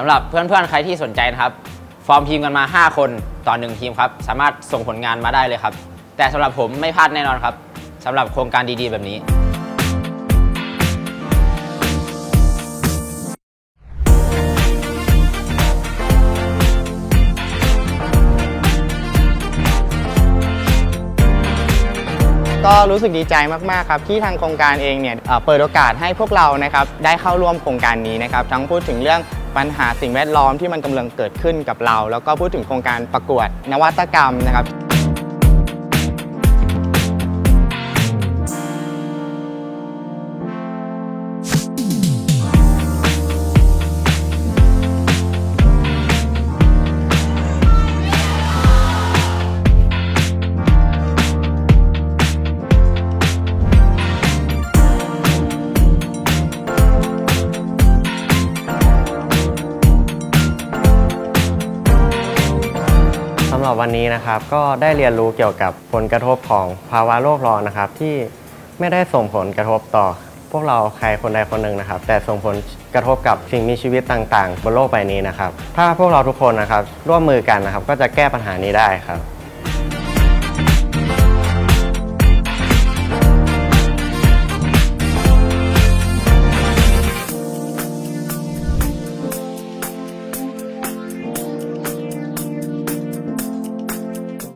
สำหรับเพื่อนๆ ใครที่สนใจนะครับ ฟอร์มทีมกันมา 5 คนต่อ 1 ทีมครับ สามารถส่งผลงานมาได้เลยครับ แต่สำหรับผมไม่พลาดแน่นอนครับสำหรับโครงการดีๆ แบบนี้ ก็รู้สึกดีใจมากๆครับที่ทางโครงการเองเนี่ยเปิดโอกาสให้พวกเรานะครับได้เข้าร่วมโครงการนี้นะครับทั้งพูดถึงเรื่องปัญหาสิ่งแวดล้อมที่มันกำลังเกิดขึ้นกับเรา แล้วก็พูดถึงโครงการประกวดนวัตกรรมนะครับ หรับวันนี้นะครับก็ได้เรียนรู้เกี่ยวกับผลกระทบของภาวะโลกร้อนนะครับ ที่ไม่ได้ส่งผลกระทบต่อ พวกเราใครคนใดคนหนึ่งนะครับ แต่ส่งผลกระทบกับสิ่งมีชีวิตต่างๆ บนโลกใบนี้นะครับ ถ้าพวกเราทุกคนนะครับร่วมมือกันนะครับ ก็จะแก้ปัญหานี้ได้ครับ